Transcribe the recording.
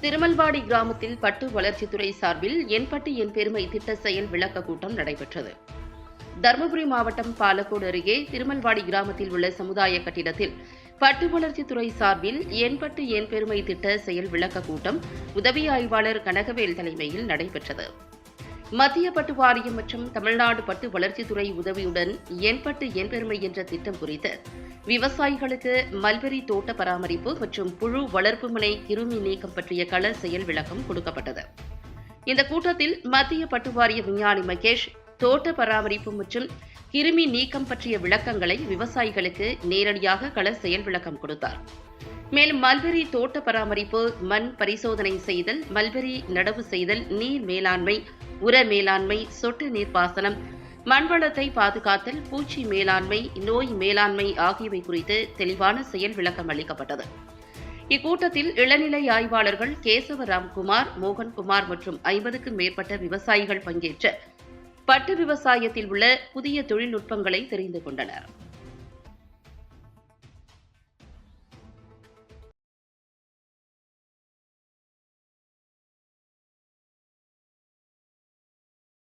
திருமல்வாடி கிராமத்தில் பட்டு வளர்ச்சித்துறை சார்பில் என் பட்டு என் பெருமை திட்ட செயல் விளக்க கூட்டம் நடைபெற்றது. தருமபுரி மாவட்டம் பாலக்கோடு அருகே திருமல்வாடி கிராமத்தில் உள்ள சமுதாய கட்டிடத்தில் பட்டு வளர்ச்சித்துறை சார்பில் என் பட்டு என் பெருமை திட்ட செயல் விளக்க கூட்டம் உதவி ஆய்வாளர் கனகவேல் தலைமையில் நடைபெற்றது. மத்திய பட்டு வாரியம் மற்றும் தமிழ்நாடு பட்டு வளர்ச்சித்துறை உதவியுடன் என்பட்டு என்பெருமை என் பெருமை என்ற திட்டம் குறித்து விவசாயிகளுக்கு மல்பெரி தோட்ட பராமரிப்பு மற்றும் புழு வளர்ப்பு முனை கிருமி நீக்கம் பற்றிய கள செயல் விளக்கம் கொடுக்கப்பட்டது. இந்த கூட்டத்தில் மத்திய பட்டு வாரிய விஞ்ஞானி மகேஷ் தோட்ட பராமரிப்பு மற்றும் கிருமி நீக்கம் பற்றிய விளக்கங்களை விவசாயிகளுக்கு நேரடியாக கள செயல் விளக்கம் கொடுத்தார். மேலும் மல்பெரி தோட்ட பராமரிப்பு மண் பரிசோதனை செய்தல் மல்பெரி நடவு செய்தல் நீர் மேலாண்மை உர மேலாண்மை சொட்டு நீர் பாசனம் மண்வளத்தை பாதுகாத்தல் பூச்சி மேலாண்மை நோய் மேலாண்மை ஆகியவை குறித்து தெளிவான செயல் விளக்கம் அளிக்கப்பட்டது. இக்கூட்டத்தில் இளநிலை ஆய்வாளர்கள் கேசவ ராம்குமார் மோகன்குமார் மற்றும் ஐம்பதுக்கும் மேற்பட்ட விவசாயிகள் பங்கேற்ற பட்டு விவசாயத்தில் உள்ள புதிய தொழில்நுட்பங்களை தெரிந்து கொண்டனர்.